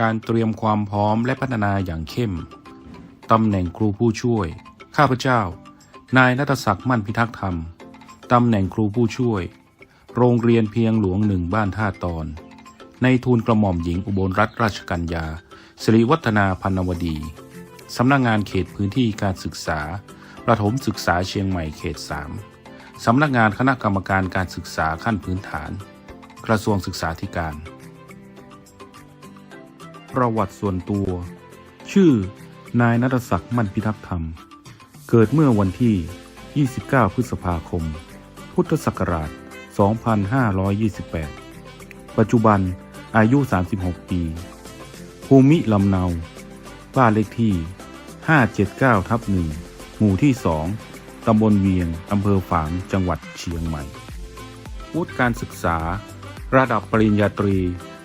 การเตรียมความพร้อมและพัฒนาอย่างเข้มตำแหน่งครูผู้ช่วย ข้าพเจ้า นายนัทศักดิ์มั่นพิทักษ์ธรรม ตำแหน่งครูผู้ช่วย โรงเรียนเพียงหลวงหนึ่งบ้านท่าตอน ในทูลกระหม่อมหญิงอุบลรัตนราชกัญญาสิริวัฒนาพันวดี สำนักงงานเขตพื้นที่การศึกษา ประถมศึกษาเชียงใหม่เขต 3 สำนักงานคณะกรรมการการศึกษาขั้นพื้นฐาน กระทรวงศึกษาธิการ ประวัติส่วนตัว ชื่อนายนัทศักดิ์มั่นพิทักษ์ธรรม เกิดเมื่อวันที่ 29 พฤษภาคม พุทธศักราช 2528 ปัจจุบันอายุ 36 ปี ภูมิลำเนา บ้านเลขที่ 579 ทับ1หมู่ที่ 2 ตำบลเวียง อำเภอฝาง จังหวัดเชียงใหม่ วุฒิการศึกษา ระดับปริญญาตรี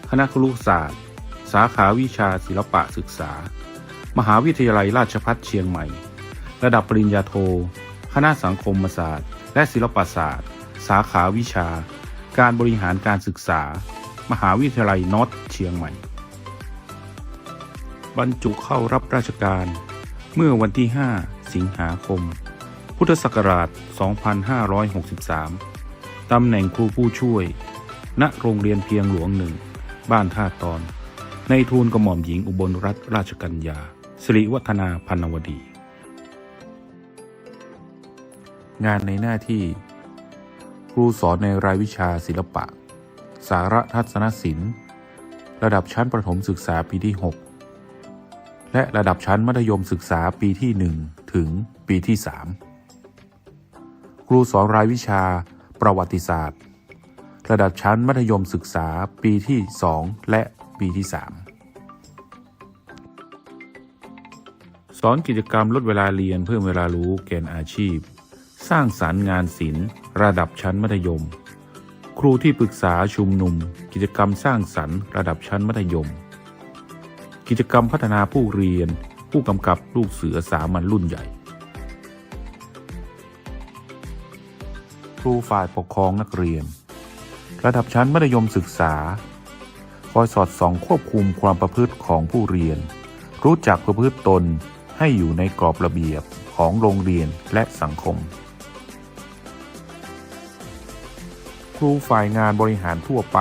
คณะครุศาสตร์ สาขาวิชาศิลปะศึกษา มหาวิทยาลัยราชภัฏเชียงใหม่ ระดับปริญญาโท คณะสังคมศาสตร์ และศิลปศาสตร์ สาขาวิชา การบริหารการศึกษา มหาวิทยาลัยนอตเชียงใหม่ บรรจุเข้ารับราชการ เมื่อวันที่ 5 สิงหาคม พุทธศักราช 2563 ตำแหน่งครูผู้ช่วย ณ โรงเรียนเพียงหลวงหนึ่ง บ้านท่าตอน ในทูลกระหม่อมหญิงอุบลรัตนราชกัญญาสิริวัฒนาพันวดี งานในหน้าที่ ครูสอนในรายวิชาศิลปะ สารทัศนศิลป์ ระดับชั้นประถมศึกษาปีที่ 6 และระดับชั้นมัธยมศึกษาปีที่ 1 ถึงปีที่ 3 ครูสอนรายวิชาประวัติศาสตร์ ระดับชั้นมัธยมศึกษาปีที่ 2 และ ปีที่ 3 สอนกิจกรรมลดเวลาเรียนเพิ่มเวลารู้เกณฑ์อาชีพ สร้างสารรค์งานศิลป์ ระดับชั้นมัธยม ครูที่ปรึกษาชุมนุม กิจกรรมสร้างสรรค์ระดับชั้นมัธยม กิจกรรมพัฒนาผู้เรียน ผู้กำกับลูกเสือสามัญรุ่นใหญ่ครูฝ่ายปกครองนักเรียน ระดับชั้นมัธยมศึกษา คอยสอดส่องควบคุมความประพฤติของผู้เรียน รู้จักประพฤติตนให้อยู่ในกรอบระเบียบของโรงเรียนและสังคม ครูฝ่ายงานบริหารทั่วไป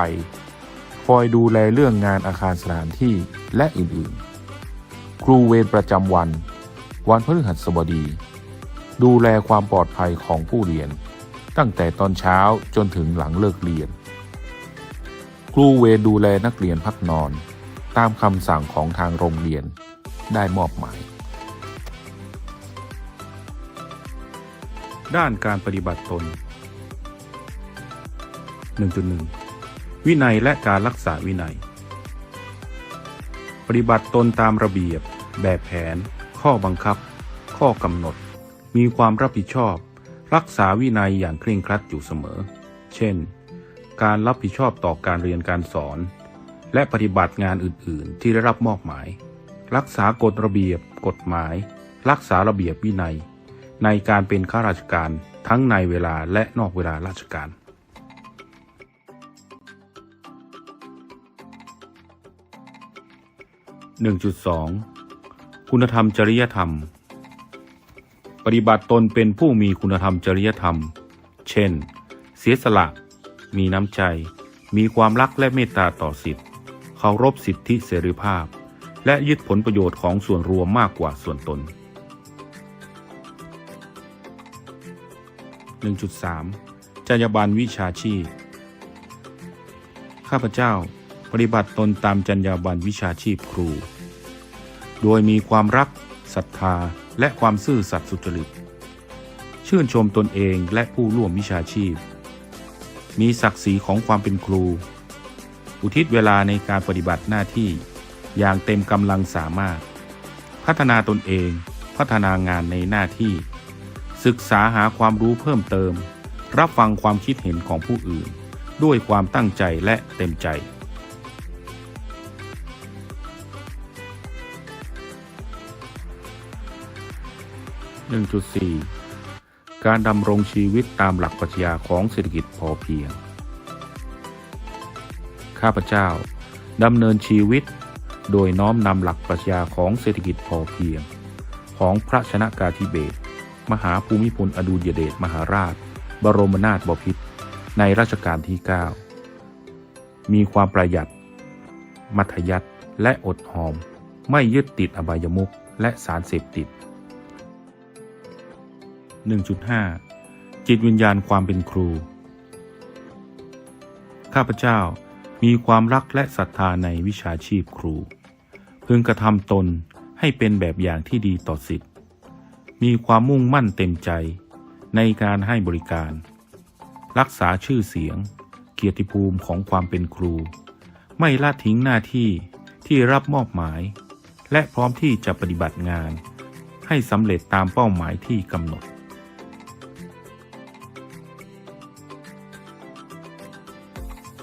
คอยดูแลเรื่องงานอาคารสถานที่และอื่นๆ ครูเวรประจำวัน วันพฤหัสบดี ดูแลความปลอดภัยของผู้เรียน ตั้งแต่ตอนเช้าจนถึงหลังเลิกเรียน ครูเวรดูแลนักเรียนพักนอน ตามคำสั่งของทางโรงเรียนได้มอบหมาย ด้านการปฏิบัติตน 1.1 วินัยและการรักษาวินัย ปฏิบัติตนตามระเบียบ แบบแผน ข้อบังคับ ข้อกำหนด มีความรับผิดชอบ รักษาวินัยอย่างเคร่งครัดอยู่เสมอ เช่น การรับผิดชอบต่อการเรียนการสอน และปฏิบัติงานอื่น ๆ ที่ได้รับมอบหมาย รักษากฎระเบียบ กฎหมาย รักษาระเบียบวินัย ในการเป็นข้าราชการทั้งในเวลาและนอกเวลาราชการ1.2 คุณธรรมจริยธรรม ปฏิบัติตนเป็นผู้มีคุณธรรมจริยธรรม เช่น เสียสละ มีน้ำใจ มีความรักและเมตตาต่อสิทธิ์เคารพสิทธิเสรีภาพ และยึดผลประโยชน์ของส่วนรวมมากกว่าส่วนตน 1.3 จรรยาบรรณวิชาชีพ ข้าพเจ้าปฏิบัติตนตามจรรยาบรรณวิชาชีพครู โดยมีความรักศรัทธาและความซื่อสัตย์สุจริต ชื่นชมตนเองและผู้ร่วมวิชาชีพ มีศักดิ์ศรีของความเป็นครู อุทิศเวลาในการปฏิบัติหน้าที่อย่างเต็มกำลังสามารถ พัฒนาตนเอง พัฒนางานในหน้าที่ ศึกษาหาความรู้เพิ่มเติม รับฟังความคิดเห็นของผู้อื่น ด้วยความตั้งใจและเต็มใจ 1.4 การดำรงชีวิตตามหลักปรัชญาของเศรษฐกิจพอเพียง ข้าพเจ้าดำเนินชีวิต โดยน้อมนำหลักปรัชญาของเศรษฐกิจพอเพียง ของพระชนะกาธิเบศมหาภูมิพลอดุลยเดชมหาราช บรมนาถบพิตรในรัชกาลที่ 9 มีความประหยัด มัธยัติและอดออม ไม่ยึดติดอบายมุขและสารเสพติด 1.5 จิตวิญญาณความเป็นครู ข้าพเจ้ามีความรักและศรัทธาในวิชาชีพครู พึงกระทำตนให้เป็นแบบอย่างที่ดีต่อสิทธิ์มีความมุ่งมั่นเต็มใจในการให้บริการ รักษาชื่อเสียง เกียรติภูมิของความเป็นครู ไม่ละทิ้งหน้าที่ที่รับมอบหมาย และพร้อมที่จะปฏิบัติงาน ให้สำเร็จตามเป้าหมายที่กำหนด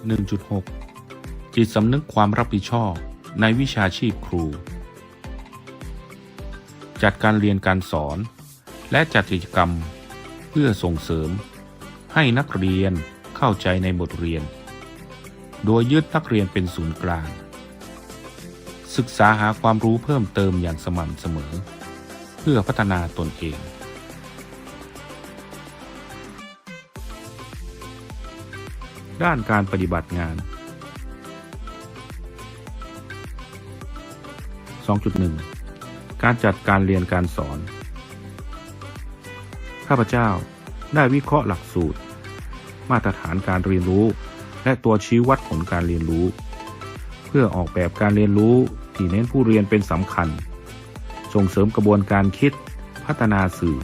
1.6 จิตสำนึกความรับผิดชอบในวิชาชีพครู จัดการเรียนการสอน และจัดกิจกรรมเพื่อส่งเสริม ให้นักเรียนเข้าใจในบทเรียน โดยยึดนักเรียนเป็นศูนย์กลาง ศึกษาหาความรู้เพิ่มเติมอย่างสม่ำเสมอ เพื่อพัฒนาตนเอง ด้านการปฏิบัติงาน 2.1 การจัดการเรียนการสอน ข้าพเจ้าได้วิเคราะห์หลักสูตร มาตรฐานการเรียนรู้ และตัวชี้วัดผลการเรียนรู้ เพื่อออกแบบการเรียนรู้ที่เน้นผู้เรียนเป็นสำคัญ ส่งเสริมกระบวนการคิด พัฒนาสื่อ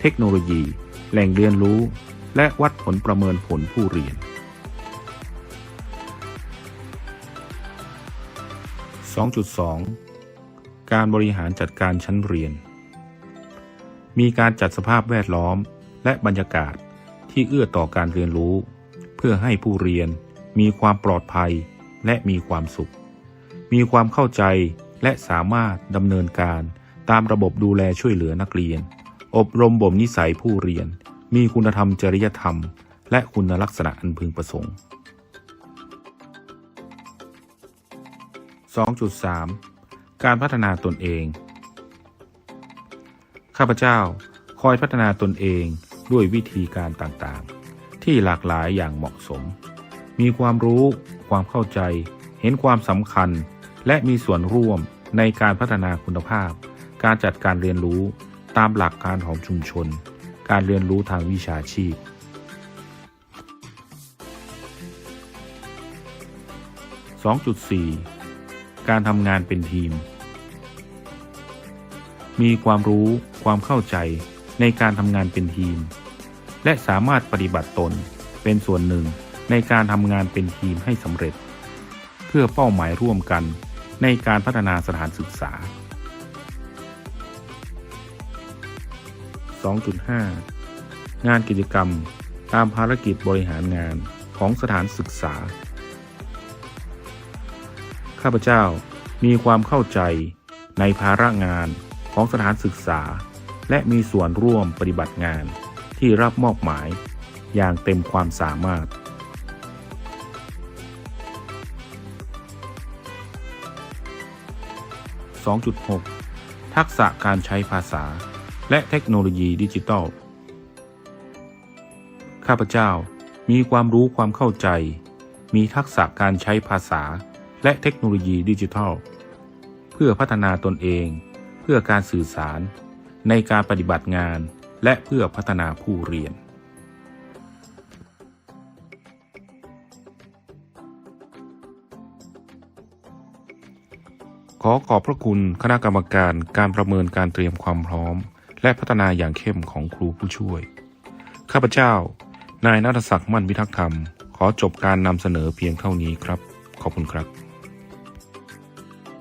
เทคโนโลยี แหล่งเรียนรู้ และวัดผลประเมินผลผู้เรียน 2.2 การบริหารจัดการชั้นเรียน มีการจัดสภาพแวดล้อมและบรรยากาศที่เอื้อต่อการเรียนรู้ เพื่อให้ผู้เรียนมีความปลอดภัยและมีความสุข มีความเข้าใจและสามารถดำเนินการตามระบบดูแลช่วยเหลือนักเรียน อบรมบ่มนิสัยผู้เรียน มีคุณธรรมจริยธรรม และคุณลักษณะอันพึงประสงค์ 2.3 การพัฒนาตนเอง ข้าพเจ้าคอยพัฒนาตนเองด้วยวิธีการต่างๆ ที่หลากหลายอย่างเหมาะสม มีความรู้ ความเข้าใจ เห็นความสำคัญ และมีส่วนร่วมในการพัฒนาคุณภาพ การจัดการเรียนรู้ตามหลักการของชุมชน การเรียนรู้ทางวิชาชีพ2.4 การทำงานเป็นทีม มีความรู้ความเข้าใจในการทำงานเป็นทีม และสามารถปฏิบัติตนเป็นส่วนหนึ่งในการทำงานเป็นทีมให้สำเร็จ เพื่อเป้าหมายร่วมกันในการพัฒนาสถานศึกษา 2.5 งานกิจกรรมตามภารกิจบริหารงานของสถานศึกษา ข้าพเจ้ามีความเข้าใจในภาระงานของสถานศึกษา และมีส่วนร่วมปฏิบัติงานที่รับมอบหมายอย่างเต็มความสามารถ 2.6 ทักษะการใช้ภาษา และเทคโนโลยีดิจิทัล ข้าพเจ้ามีความรู้ความเข้าใจ มีทักษะการใช้ภาษา และเทคโนโลยีดิจิทัล เพื่อพัฒนาตนเอง เพื่อการสื่อสาร ในการปฏิบัติงาน และเพื่อพัฒนาผู้เรียนขอขอบพระคุณคณะกรรมการการประเมินการเตรียมความพร้อม และพัฒนาอย่างเข้มของครูผู้ช่วย ข้าพเจ้า นายนัทศักดิ์มั่นพิทักษ์ธรรม ขอจบการนำเสนอเพียงเท่านี้ครับ ขอบคุณครับ